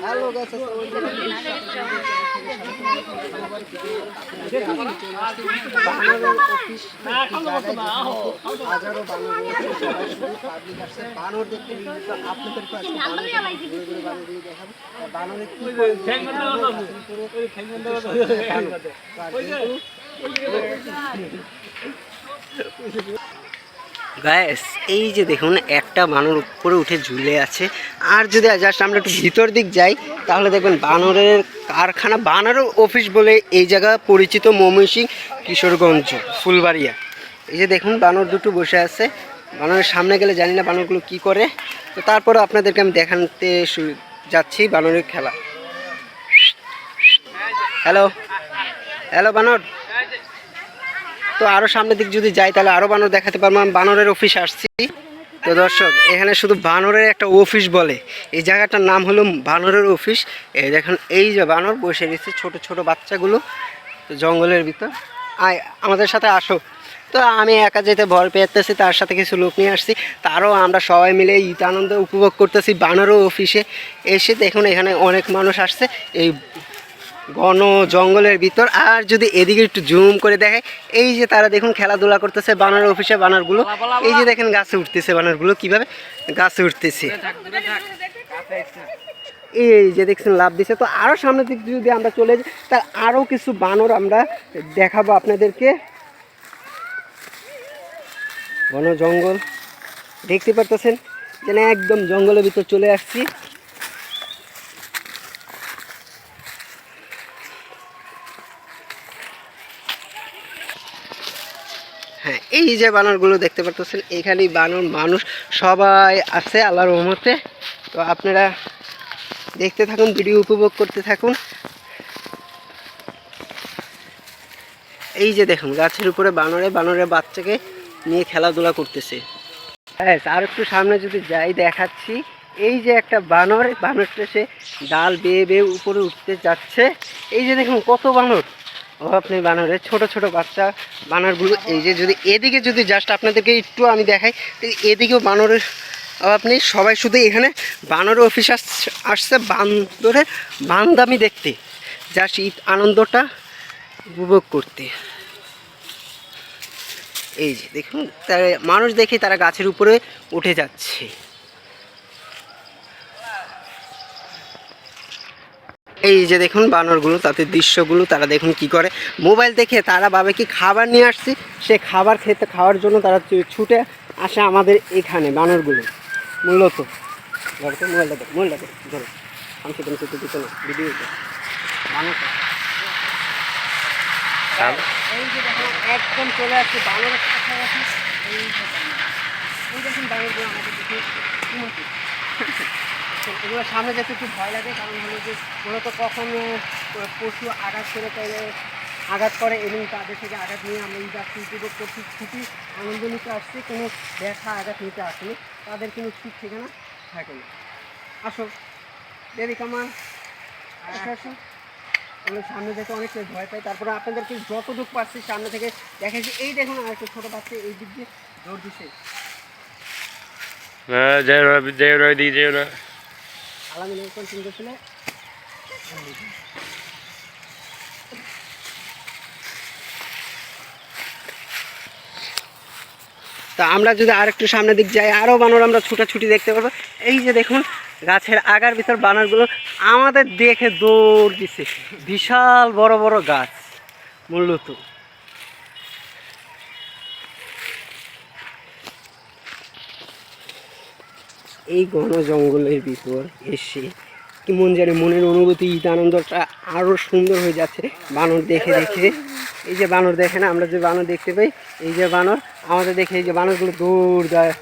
Hello গাছ হাজারো বানর পাবলিক আসছে বানর দেখতে বানর ঘুরে ঘুরে বানরগুলো দেখাবো আর বানরের কি গ্যাস এই যে দেখুন, একটা বানর উপরে উঠে ঝুলে আছে। আর যদি জাস্ট আমরা একটু ভিতর দিক যাই, তাহলে দেখবেন বানরের কারখানা, বানরের অফিস বলে এই জায়গা পরিচিত ময়মনসিং, কিশোরগঞ্জ, ফুলবাড়িয়া। এই যে দেখুন, বানর দুটো বসে আছে। বানরের সামনে গেলে জানি না বানরগুলো কি করে। তো তারপরে আপনাদেরকে আমি দেখাতে যাচ্ছি বানরের খেলা। হ্যালো হ্যালো বানর? তো আরও সামনের দিক যদি যাই, তাহলে আরও বানর দেখাতে পারব। আমি বানরের অফিস আসছি। তো দর্শক, এখানে শুধু বানরের একটা অফিস বলে। এই জায়গাটার নাম হলো বানরের অফিস এই দেখেন, এই যে বানর বসে রয়েছে ছোট ছোট বাচ্চাগুলো। তো জঙ্গলের ভিতর। আয়, আমাদের সাথে আসো। তো আমি একা যেতে ভয় পেতেছি, তার সাথে কিছু লোক নিয়ে আসছি। তারও আমরা সবাই মিলে ঈদ আনন্দ উপভোগ করতেছি বানরও অফিসে এসে দেখুন, এখানে অনেক মানুষ আসছে। এই ঘন জঙ্গলের ভিতর। আর যদি এদিকে একটু জুম করে দেখে এই যে তারা দেখুন খেলাধুলা করতেছে বানার অফিসে বানরগুলো এই যে দেখেন গাছে উঠতেছে বানরগুলো কীভাবে গাছে উঠতেছে। এই যে দেখছেন লাভ দিছে। তো আরও সামনের দিক যদি আমরা চলে যাই তার আরও কিছু বানর আমরা দেখাবো আপনাদেরকে। ঘন জঙ্গল। দেখতে পারতেছেন যেন একদম জঙ্গলের ভিতর চলে আসছি। হ্যাঁ এই যে বানরগুলো দেখতে পারতেছেন, এখানেই বানর, মানুষ সবাই আছে আল্লাহর রহমতে। তো আপনারা দেখতে থাকুন, ভিডিও উপভোগ করতে থাকুন। এই যে দেখুন, গাছের উপরে বানরে, বানরের বাচ্চাকে নিয়ে খেলাধুলা করতেছে। হ্যাঁ আর একটু সামনে যদি যাই, দেখাচ্ছি। এই যে একটা বানর, বানরটা সে ডাল বেয়ে বেয়ে উপরে উঠতে যাচ্ছে। এই যে দেখুন, কত বানর। আপনি বানরের। ছোট ছোট বাচ্চা, বানরগুলো এই যে যদি এদিকে যদি জাস্ট আপনাদেরকে একটু আমি দেখাই এদিকেও বানরের আপনি সবাই শুধু এখানে বানর অফিস আস- আসছে বান্দরের বান্দামি দেখতে। জাস্ট ঈদ আনন্দটা উপভোগ করতে। এই যে দেখুন, তারা মানুষ দেখে তারা গাছের উপরে উঠে যাচ্ছে। এই যে দেখুন বানরগুলো তাদের দৃশ্যগুলো তারা দেখুন কি করে। মোবাইল দেখে তারা ভাবে কি খাবার নিয়ে আসছি সে খাবার খেতে খাওয়ার জন্য তারা ছুটে আসে আমাদের এখানে বানরগুলো মূলত। ধরো তো মোবাইলটা মোবাইলটা ধরো ধরো। আমি সেখানে সেটা দিতে না ভিডিও বানরটা। এই যে দেখো একদম চলে আসছে বানরের কাছাকাছি বানর। এই দেখুন বানরগুলো আমাদের দেখে উন্নতি এগুলো সামনে যেতে একটু ভয় লাগে কারণ হলো যে মূলত কখন আহ, পশু আঘাত করে তাহলে আঘাত করে এবং তাদের থেকে আঘাত নিয়ে আমরা এই যাত্রী উপভোগ করছি খুবই আনন্দ নিতে আসছি। কোনো দেখা আঘাত নিতে আসেনি। তাদের কোনো ঠিক ঠিকানা থাকে না। আসো। দেরি কামা আসো আমরা সামনে যেতে অনেক ভয় পাই। তারপরে আপনাদেরকে যতটুকু পারছি সামনে থেকে দেখেছি এই দেখুন আর একটা ছোটো বাচ্চা এই দিক দিয়ে দৌড় দিছে। হ্যাঁ জয় রবি জয় রবি জয় রবি তা আমরা যদি আর একটু সামনের দিক যাই আরও বানর আমরা ছুটাছুটি দেখতে পাবো এই যে দেখুন, গাছের আগার ভিতর বানরগুলো আমাদের দেখে দৌড় দিছে। বিশাল বড় বড় গাছ, মূলত। এই ঘন জঙ্গলের ভিতর এসে কি মন জানে মনের অনুভূতি আনন্দটা আরও সুন্দর হয়ে যাচ্ছে। বানর দেখে দেখে। এই যে বানর দেখে না, আমরা যে বানর দেখতে পাই, এই যে বানর, আমাদের দেখে এই যে বানরগুলো দৌড় দেয়।